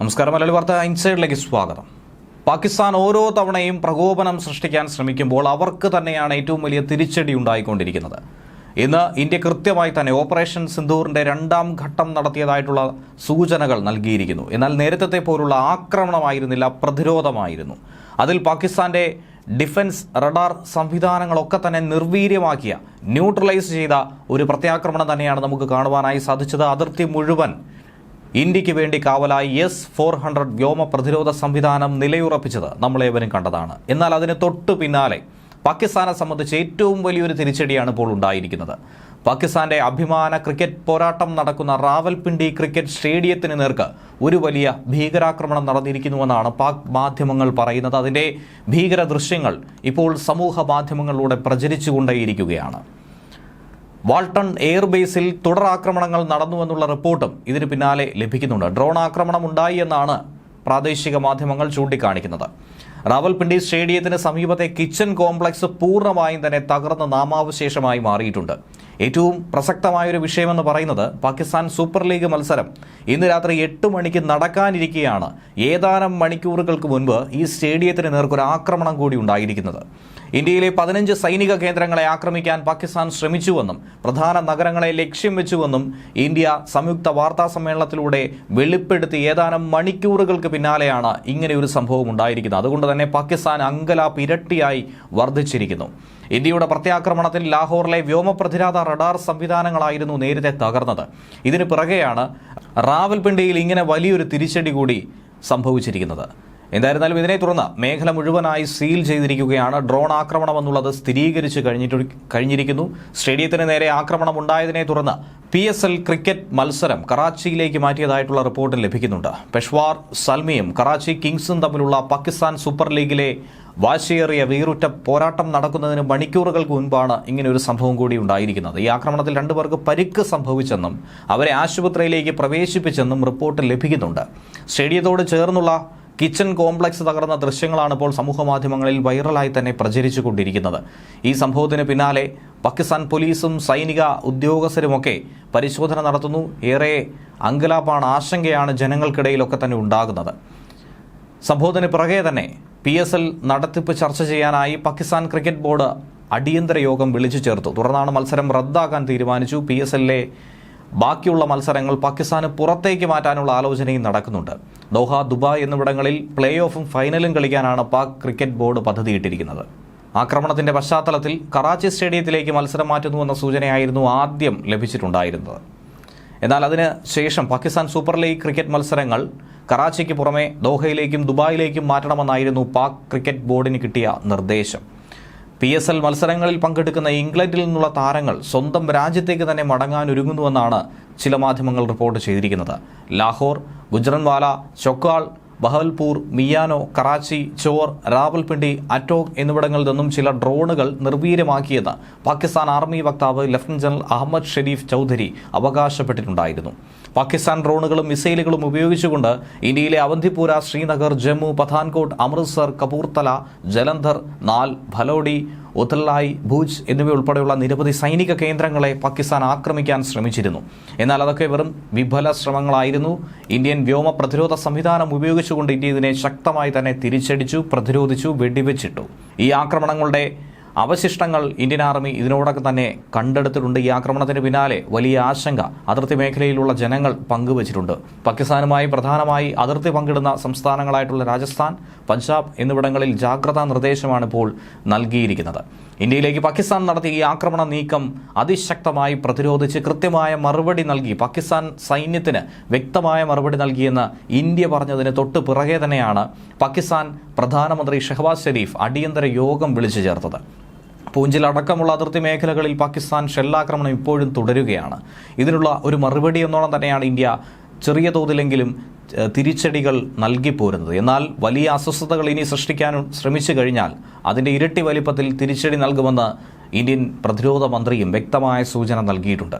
നമസ്കാരം. മലയാളി വാർത്ത ഇൻസൈഡിലേക്ക് സ്വാഗതം. പാകിസ്ഥാൻ ഓരോ തവണയും പ്രകോപനം സൃഷ്ടിക്കാൻ ശ്രമിക്കുമ്പോൾ അവർക്ക് തന്നെയാണ് ഏറ്റവും വലിയ തിരിച്ചടി ഉണ്ടായിക്കൊണ്ടിരിക്കുന്നത്. ഇന്ന് ഇന്ത്യ കൃത്യമായി തന്നെ ഓപ്പറേഷൻ സിന്ധൂറിന്റെ രണ്ടാം ഘട്ടം നടത്തിയതായിട്ടുള്ള സൂചനകൾ നൽകിയിരിക്കുന്നു. എന്നാൽ നേരത്തെ പോലുള്ള ആക്രമണമായിരുന്നില്ല പ്രതിരോധമായിരുന്നു. അതിൽ പാകിസ്ഥാന്റെ ഡിഫൻസ് റഡാർ സംവിധാനങ്ങളൊക്കെ തന്നെ നിർവീര്യമാക്കിയ ന്യൂട്രലൈസ് ചെയ്ത ഒരു പ്രത്യാക്രമണം തന്നെയാണ് നമുക്ക് കാണുവാനായി സാധിച്ചത്. അതിർത്തി മുഴുവൻ ഇന്ത്യയ്ക്ക് വേണ്ടി കാവലായി എസ് ഫോർ ഹൺഡ്രഡ് വ്യോമ പ്രതിരോധ സംവിധാനം നിലയുറപ്പിച്ചത് നമ്മളേവരും കണ്ടതാണ്. എന്നാൽ അതിന് തൊട്ടു പിന്നാലെ പാകിസ്ഥാനെ സംബന്ധിച്ച് ഏറ്റവും വലിയൊരു തിരിച്ചടിയാണ് ഇപ്പോൾ ഉണ്ടായിരിക്കുന്നത്. പാകിസ്ഥാന്റെ അഭിമാന ക്രിക്കറ്റ് പോരാട്ടം നടക്കുന്ന റാവൽപിണ്ടി ക്രിക്കറ്റ് സ്റ്റേഡിയത്തിന് നേർക്ക് ഒരു വലിയ ഭീകരാക്രമണം നടന്നിരിക്കുന്നുവെന്നാണ് പാക് മാധ്യമങ്ങൾ പറയുന്നത്. അതിന്റെ ഭീകര ദൃശ്യങ്ങൾ ഇപ്പോൾ സമൂഹ മാധ്യമങ്ങളിലൂടെ പ്രചരിച്ചുകൊണ്ടേയിരിക്കുകയാണ്. വാൾട്ടൺ എയർബേസിൽ തുടരാക്രമണങ്ങൾ നടന്നുവെന്നുള്ള റിപ്പോർട്ടും ഇതിന് പിന്നാലെ ലഭിക്കുന്നുണ്ട്. ഡ്രോൺ ആക്രമണം ഉണ്ടായി എന്നാണ് പ്രാദേശിക മാധ്യമങ്ങൾ ചൂണ്ടിക്കാണിക്കുന്നത്. റാവൽപിണ്ടി സ്റ്റേഡിയത്തിന് സമീപത്തെ കിച്ചൺ കോംപ്ലക്സ് പൂർണമായും തന്നെ തകർന്ന നാമാവശേഷമായി മാറിയിട്ടുണ്ട്. ഏറ്റവും പ്രസക്തമായൊരു വിഷയമെന്ന് പറയുന്നത് പാകിസ്ഥാൻ സൂപ്പർ ലീഗ് മത്സരം. ഇന്ന് രാത്രി എട്ട് മണിക്ക് നടക്കാനിരിക്കെയാണ് ഏതാനും മണിക്കൂറുകൾക്ക് മുൻപ് ഈ സ്റ്റേഡിയത്തിന് നേർക്കൊരു ആക്രമണം കൂടി ഉണ്ടായിരിക്കുന്നത്. ഇന്ത്യയിലെ പതിനഞ്ച് സൈനിക കേന്ദ്രങ്ങളെ ആക്രമിക്കാൻ പാകിസ്ഥാൻ ശ്രമിച്ചുവെന്നും പ്രധാന നഗരങ്ങളെ ലക്ഷ്യം വെച്ചുവെന്നും ഇന്ത്യ സംയുക്ത വാർത്താ സമ്മേളനത്തിലൂടെ വെളിപ്പെടുത്തി ഏതാനും മണിക്കൂറുകൾക്ക് പിന്നാലെയാണ് ഇങ്ങനെ ഒരു സംഭവം ഉണ്ടായിരിക്കുന്നത്. അതുകൊണ്ട് തന്നെ പാകിസ്ഥാൻ അങ്കലാപ്പ് ഇരട്ടിയായി വർദ്ധിച്ചിരിക്കുന്നു. ഇന്ത്യയുടെ പ്രത്യാക്രമണത്തിൽ ലാഹോറിലെ വ്യോമ പ്രതിരോധ റഡാർ സംവിധാനങ്ങളായിരുന്നു നേരത്തെ തകർന്നത്. ഇതിനു പിറകെയാണ് റാവൽപിണ്ടിയിൽ ഇങ്ങനെ വലിയൊരു തിരിച്ചടി കൂടി സംഭവിച്ചിരിക്കുന്നത്. എന്തായിരുന്നാലും ഇതിനെ തുടർന്ന് മേഖല മുഴുവനായി സീൽ ചെയ്തിരിക്കുകയാണ്. ഡ്രോൺ ആക്രമണം എന്നുള്ളത് സ്ഥിരീകരിച്ച് കഴിഞ്ഞിട്ട് കഴിഞ്ഞിരിക്കുന്നു. സ്റ്റേഡിയത്തിന് നേരെ ആക്രമണം ഉണ്ടായതിനെ തുടർന്ന് പി എസ് എൽ ക്രിക്കറ്റ് മത്സരം കറാച്ചിയിലേക്ക് മാറ്റിയതായിട്ടുള്ള റിപ്പോർട്ട് ലഭിക്കുന്നുണ്ട്. പെഷ്വാർ സൽമിയും കറാച്ചി കിങ്സും തമ്മിലുള്ള പാകിസ്ഥാൻ സൂപ്പർ ലീഗിലെ വാശിയേറിയ വീറുറ്റ പോരാട്ടം നടക്കുന്നതിന് മണിക്കൂറുകൾക്ക് മുൻപാണ് ഇങ്ങനെ ഒരു സംഭവം കൂടി ഉണ്ടായിരിക്കുന്നത്. ഈ ആക്രമണത്തിൽ രണ്ടു രണ്ടുപേർക്ക് പരിക്ക് സംഭവിച്ചെന്നും അവരെ ആശുപത്രിയിലേക്ക് പ്രവേശിപ്പിച്ചെന്നും റിപ്പോർട്ട് ലഭിക്കുന്നുണ്ട്. സ്റ്റേഡിയത്തോട് ചേർന്നുള്ള കിച്ചൺ കോംപ്ലക്സ് തകർന്ന ദൃശ്യങ്ങളാണ് ഇപ്പോൾ സമൂഹ മാധ്യമങ്ങളിൽ വൈറലായി തന്നെ പ്രചരിച്ചുകൊണ്ടിരിക്കുന്നത്. ഈ സംഭവത്തിന് പിന്നാലെ പാകിസ്ഥാൻ പോലീസും സൈനിക ഉദ്യോഗസ്ഥരുമൊക്കെ പരിശോധന നടത്തുന്നു. ഏറെ അങ്കലാപ്പാണ് ആശങ്കയാണ് ജനങ്ങൾക്കിടയിലൊക്കെ തന്നെ ഉണ്ടാകുന്നത്. സംഭവത്തിന് പുറകെ തന്നെ പി എസ് എൽ നടത്തിപ്പ് ചർച്ച ചെയ്യാനായി പാകിസ്ഥാൻ ക്രിക്കറ്റ് ബോർഡ് അടിയന്തര യോഗം വിളിച്ചു ചേർത്തു. തുടർന്നാണ് മത്സരം റദ്ദാക്കാൻ തീരുമാനിച്ചു. പി എസ് എല്ലിലെ ബാക്കിയുള്ള മത്സരങ്ങൾ പാകിസ്ഥാന് പുറത്തേക്ക് മാറ്റാനുള്ള ആലോചനയും നടക്കുന്നുണ്ട്. ദോഹ ദുബായ് എന്നിവിടങ്ങളിൽ പ്ലേ ഓഫും ഫൈനലും കളിക്കാനാണ് പാക് ക്രിക്കറ്റ് ബോർഡ് പദ്ധതിയിട്ടിരിക്കുന്നത്. ആക്രമണത്തിന്റെ പശ്ചാത്തലത്തിൽ കറാച്ചി സ്റ്റേഡിയത്തിലേക്ക് മത്സരം മാറ്റുന്നുവെന്ന സൂചനയായിരുന്നു ആദ്യം ലഭിച്ചിട്ടുണ്ടായിരുന്നത്. എന്നാൽ അതിന് ശേഷം പാകിസ്ഥാൻ സൂപ്പർ ലീഗ് ക്രിക്കറ്റ് മത്സരങ്ങൾ കറാച്ചിക്ക് പുറമെ ദോഹയിലേക്കും ദുബായിലേക്കും മാറ്റണമെന്നായിരുന്നു പാക് ക്രിക്കറ്റ് ബോർഡിന് കിട്ടിയ നിർദ്ദേശം. പി എസ് എൽ മത്സരങ്ങളിൽ പങ്കെടുക്കുന്ന ഇംഗ്ലണ്ടിൽ നിന്നുള്ള താരങ്ങൾ സ്വന്തം രാജ്യത്തേക്ക് തന്നെ മടങ്ങാൻ ഒരുങ്ങുന്നുവെന്നാണ് ചില മാധ്യമങ്ങൾ റിപ്പോർട്ട് ചെയ്തിരിക്കുന്നത്. ലാഹോർ ഗുജറൻവാല ചൊക്കാൾ ബഹൽപൂർ മിയാനോ കറാച്ചി ചോർ റാവൽപിണ്ടി അറ്റോക് എന്നിവിടങ്ങളിൽ നിന്നും ചില ഡ്രോണുകൾ നിർവീര്യമാക്കിയെന്ന് പാകിസ്ഥാൻ ആർമി വക്താവ് ലഫ്റ്റനന്റ് ജനറൽ അഹമ്മദ് ഷെരീഫ് ചൗധരി അവകാശപ്പെട്ടിട്ടുണ്ടായിരുന്നു. പാകിസ്ഥാൻ ഡ്രോണുകളും മിസൈലുകളും ഉപയോഗിച്ചുകൊണ്ട് ഇന്ത്യയിലെ അവന്തിപുര ശ്രീനഗർ ജമ്മു പഥാൻകോട്ട് അമൃത്സർ കപൂർത്തല ജലന്ധർ നാൽ ഭലോഡി ഉത്തലായി ഭൂജ് എന്നിവയുൾപ്പെടെയുള്ള നിരവധി സൈനിക കേന്ദ്രങ്ങളെ പാകിസ്ഥാൻ ആക്രമിക്കാൻ ശ്രമിച്ചിരുന്നു. എന്നാൽ അതൊക്കെ വെറും വിഫല ശ്രമങ്ങളായിരുന്നു. ഇന്ത്യൻ വ്യോമ പ്രതിരോധ സംവിധാനം ഉപയോഗിച്ചുകൊണ്ട് ഇന്ത്യ ഇതിനെ ശക്തമായി തന്നെ തിരിച്ചടിച്ചു പ്രതിരോധിച്ചു വെടിവെച്ചിട്ടു. ഈ ആക്രമണങ്ങളുടെ അവശിഷ്ടങ്ങൾ ഇന്ത്യൻ ആർമി ഇതിനോടൊക്കെ തന്നെ കണ്ടെടുത്തിട്ടുണ്ട്. ഈ ആക്രമണത്തിന് പിന്നാലെ വലിയ ആശങ്ക അതിർത്തി മേഖലയിലുള്ള ജനങ്ങൾ പങ്കുവച്ചിട്ടുണ്ട്. പാകിസ്ഥാനുമായി പ്രധാനമായി അതിർത്തി പങ്കിടുന്ന സംസ്ഥാനങ്ങളായിട്ടുള്ള രാജസ്ഥാൻ പഞ്ചാബ് എന്നിവിടങ്ങളിൽ ജാഗ്രതാ നിർദ്ദേശമാണ് ഇപ്പോൾ നൽകിയിരിക്കുന്നത്. ഇന്ത്യയിലേക്ക് പാകിസ്ഥാൻ നടത്തിയ ഈ ആക്രമണ നീക്കം അതിശക്തമായി പ്രതിരോധിച്ച് കൃത്യമായ മറുപടി നൽകി. പാകിസ്ഥാൻ സൈന്യത്തിന് വ്യക്തമായ മറുപടി നൽകിയെന്ന് ഇന്ത്യ പറഞ്ഞതിന് തൊട്ട് പിറകെ തന്നെയാണ് പാകിസ്ഥാൻ പ്രധാനമന്ത്രി ഷെഹബാസ് ഷെരീഫ് അടിയന്തര യോഗം വിളിച്ചു ചേർത്തത്. പൂഞ്ചിൽ അടക്കമുള്ള അതിർത്തി മേഖലകളിൽ പാകിസ്ഥാൻ ഷെല്ലാക്രമണം ഇപ്പോഴും തുടരുകയാണ്. ഇതിനുള്ള ഒരു മറുപടി എന്നോണം തന്നെയാണ് ഇന്ത്യ ചെറിയ തോതിലെങ്കിലും തിരിച്ചടികൾ നൽകിപ്പോരുന്നത് എന്നാൽ വലിയ അസ്വസ്ഥതകൾ ഇനി സൃഷ്ടിക്കാൻ ശ്രമിച്ചു കഴിഞ്ഞാൽ അതിന്റെ ഇരട്ടി വലിപ്പത്തിൽ തിരിച്ചടി നൽകുമെന്ന് ഇന്ത്യൻ പ്രതിരോധ മന്ത്രിയും വ്യക്തമായ സൂചന നൽകിയിട്ടുണ്ട്.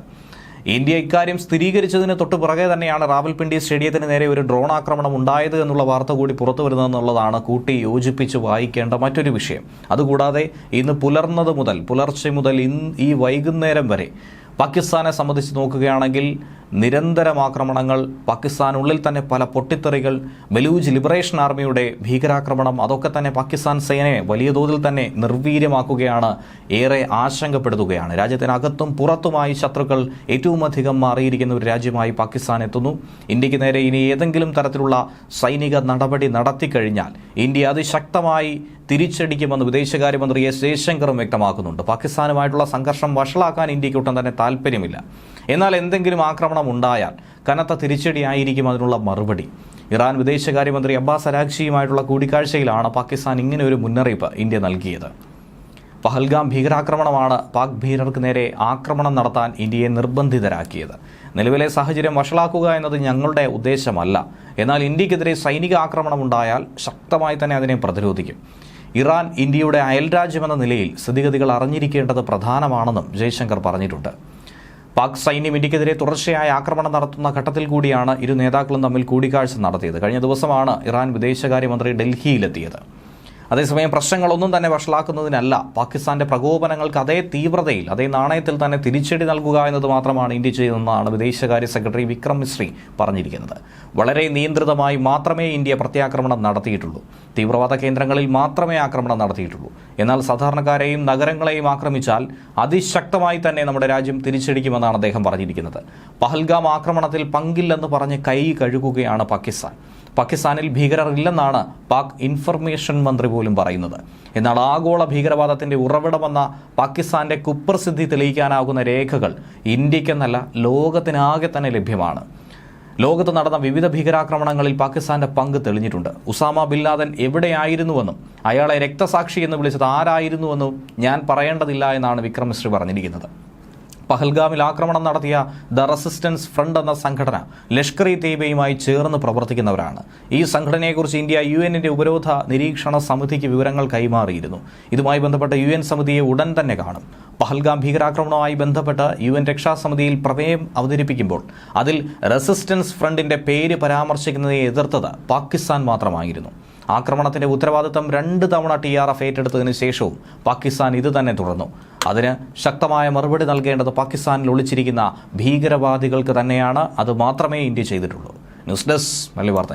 ഇന്ത്യ ഇക്കാര്യം സ്ഥിരീകരിച്ചതിന് തൊട്ട് പുറകെ തന്നെയാണ് റാവൽപിണ്ടി സ്റ്റേഡിയത്തിന് നേരെ ഒരു ഡ്രോൺ ആക്രമണം ഉണ്ടായത് എന്നുള്ള വാർത്ത കൂടി പുറത്തു വരുന്നതെന്നുള്ളതാണ് കൂട്ടി യോജിപ്പിച്ച് വായിക്കേണ്ട മറ്റൊരു വിഷയം. അതുകൂടാതെ ഇന്ന് പുലർന്നത് മുതൽ പുലർച്ചെ മുതൽ ഇന്ന് ഈ വൈകുന്നേരം വരെ പാകിസ്ഥാനെ സംബന്ധിച്ച് നോക്കുകയാണെങ്കിൽ നിരന്തരം ആക്രമണങ്ങൾ പാകിസ്ഥാനുള്ളിൽ തന്നെ പല പൊട്ടിത്തെറികൾ ബലൂജ് ലിബറേഷൻ ആർമിയുടെ ഭീകരാക്രമണം അതൊക്കെ തന്നെ പാകിസ്ഥാൻ സേനയെ വലിയ തോതിൽ തന്നെ നിർവീര്യമാക്കുകയാണ് ഏറെ ആശങ്കപ്പെടുത്തുകയാണ്. രാജ്യത്തിനകത്തും പുറത്തുമായി ശത്രുക്കൾ ഏറ്റവും അധികം മാറിയിരിക്കുന്ന ഒരു രാജ്യമായി പാകിസ്ഥാൻ എത്തുന്നു. ഇന്ത്യയ്ക്ക് നേരെ ഇനി ഏതെങ്കിലും തരത്തിലുള്ള സൈനിക നടപടി നടത്തിക്കഴിഞ്ഞാൽ ഇന്ത്യ അതിശക്തമായി തിരിച്ചടിക്കുമെന്ന് വിദേശകാര്യമന്ത്രി എസ് ജയശങ്കറും വ്യക്തമാക്കുന്നുണ്ട്. പാകിസ്ഥാനുമായിട്ടുള്ള സംഘർഷം വഷളാക്കാൻ ഇന്ത്യയ്ക്ക് ഒട്ടും തന്നെ താല്പര്യമില്ല എന്നാൽ എന്തെങ്കിലും ആക്രമണം ഉണ്ടായാൽ കനത്ത തിരിച്ചടിയായിരിക്കും അതിനുള്ള മറുപടി. ഇറാൻ വിദേശകാര്യമന്ത്രി അബ്ബാസ് അരാക്ഷിയുമായിട്ടുള്ള കൂടിക്കാഴ്ചയിലാണ് പാകിസ്ഥാൻ ഇങ്ങനെ ഒരു മുന്നറിയിപ്പ് ഇന്ത്യ നൽകിയത്. പഹൽഗാം ഭീകരാക്രമണമാണ് പാക് ഭീകരർക്ക് നേരെ ആക്രമണം നടത്താൻ ഇന്ത്യയെ നിർബന്ധിതരാക്കിയത്. നിലവിലെ സാഹചര്യം വഷളാക്കുക എന്നത് ഞങ്ങളുടെ ഉദ്ദേശമല്ല. എന്നാൽ ഇന്ത്യക്കെതിരെ സൈനിക ആക്രമണം ഉണ്ടായാൽ ശക്തമായി തന്നെ അതിനെ പ്രതിരോധിക്കും. ഇറാൻ ഇന്ത്യയുടെ അയൽരാജ്യമെന്ന നിലയിൽ സ്ഥിതിഗതികൾ അറിഞ്ഞിരിക്കേണ്ടത് പ്രധാനമാണെന്നും ജയശങ്കർ പറഞ്ഞിട്ടുണ്ട്. പാക് സൈന്യം ഇന്ത്യക്കെതിരെ തുടർച്ചയായ ആക്രമണം നടത്തുന്ന ഘട്ടത്തിൽ കൂടിയാണ് ഇരു നേതാക്കളും തമ്മിൽ കൂടിക്കാഴ്ച നടത്തിയത്. കഴിഞ്ഞ ദിവസമാണ് ഇറാൻ വിദേശകാര്യമന്ത്രി ഡൽഹിയിലെത്തിയത്. അതേസമയം പ്രശ്നങ്ങളൊന്നും തന്നെ വഷളാക്കുന്നതിനല്ല. പാകിസ്ഥാന്റെ പ്രകോപനങ്ങൾക്ക് അതേ തീവ്രതയിൽ അതേ നാണയത്തിൽ തന്നെ തിരിച്ചടി നൽകുക എന്നത് മാത്രമാണ് ഇന്ത്യ ചെയ്യുന്നതെന്നാണ് വിദേശകാര്യ സെക്രട്ടറി വിക്രം മിശ്രി പറഞ്ഞിരിക്കുന്നത്. വളരെ നിയന്ത്രിതമായി മാത്രമേ ഇന്ത്യ പ്രത്യാക്രമണം നടത്തിയിട്ടുള്ളൂ. തീവ്രവാദ കേന്ദ്രങ്ങളിൽ മാത്രമേ ആക്രമണം നടത്തിയിട്ടുള്ളൂ. എന്നാൽ സാധാരണക്കാരെയും നഗരങ്ങളെയും ആക്രമിച്ചാൽ അതിശക്തമായി തന്നെ നമ്മുടെ രാജ്യം തിരിച്ചടിക്കുമെന്നാണ് അദ്ദേഹം പറഞ്ഞിരിക്കുന്നത്. പഹൽഗാം ആക്രമണത്തിൽ പങ്കില്ലെന്ന് പറഞ്ഞ് കൈ കഴുകുകയാണ് പാകിസ്ഥാൻ. പാകിസ്ഥാനിൽ ഭീകരർ ഇല്ലെന്നാണ് പാക് ഇൻഫർമേഷൻ മന്ത്രി പോലും പറയുന്നത്. എന്നാൽ ആഗോള ഭീകരവാദത്തിന്റെ ഉറവിടമെന്ന പാകിസ്ഥാന്റെ കുപ്രസിദ്ധി തെളിയിക്കാനാകുന്ന രേഖകൾ ഇന്ത്യക്കെന്നല്ല ലോകത്തിനാകെ തന്നെ ലഭ്യമാണ്. ലോകത്ത് നടന്ന വിവിധ ഭീകരാക്രമണങ്ങളിൽ പാകിസ്ഥാന്റെ പങ്ക് തെളിഞ്ഞിട്ടുണ്ട്. ഉസാമ ബിൻ ലാദൻ എവിടെയായിരുന്നുവെന്നും അയാളെ രക്തസാക്ഷി എന്ന് വിളിച്ചത് ആരായിരുന്നുവെന്നും ഞാൻ പറയേണ്ടതില്ല എന്നാണ് വിക്രം മിശ്രി പറഞ്ഞിരിക്കുന്നത്. പഹൽഗാമിൽ ആക്രമണം നടത്തിയ ദ റെസിസ്റ്റൻസ് ഫ്രണ്ട് എന്ന സംഘടന ലഷ്കർ ഇ തേബയുമായി ചേർന്ന് പ്രവർത്തിക്കുന്നവരാണ്. ഈ സംഘടനയെക്കുറിച്ച് ഇന്ത്യ യു എന്നിന്റെ ഉപരോധ നിരീക്ഷണ സമിതിക്ക് വിവരങ്ങൾ കൈമാറിയിരുന്നു. ഇതുമായി ബന്ധപ്പെട്ട യു എൻ സമിതിയെ ഉടൻ തന്നെ കാണും. പഹൽഗാം ഭീകരാക്രമണവുമായി ബന്ധപ്പെട്ട് യു എൻ രക്ഷാസമിതിയിൽ പ്രമേയം അവതരിപ്പിക്കുമ്പോൾ അതിൽ റെസിസ്റ്റൻസ് ഫ്രണ്ടിന്റെ പേര് പരാമർശിക്കുന്നതിനെ എതിർത്തത് പാകിസ്ഥാൻ മാത്രമായിരുന്നു. ആക്രമണത്തിന്റെ ഉത്തരവാദിത്തം രണ്ട് തവണ ടി ആർ എഫ് ഏറ്റെടുത്തതിന് ശേഷവും പാകിസ്ഥാൻ ഇത് തന്നെ തുടർന്നു. അതിന് ശക്തമായ മറുപടി നൽകേണ്ടത് പാകിസ്ഥാനിൽ ഒളിച്ചിരിക്കുന്ന ഭീകരവാദികൾക്ക് തന്നെയാണ്. അത് മാത്രമേ ഇന്ത്യ ചെയ്തിട്ടുള്ളൂ. ന്യൂസ് ഡെസ്ക് മല്ലി വാർത്ത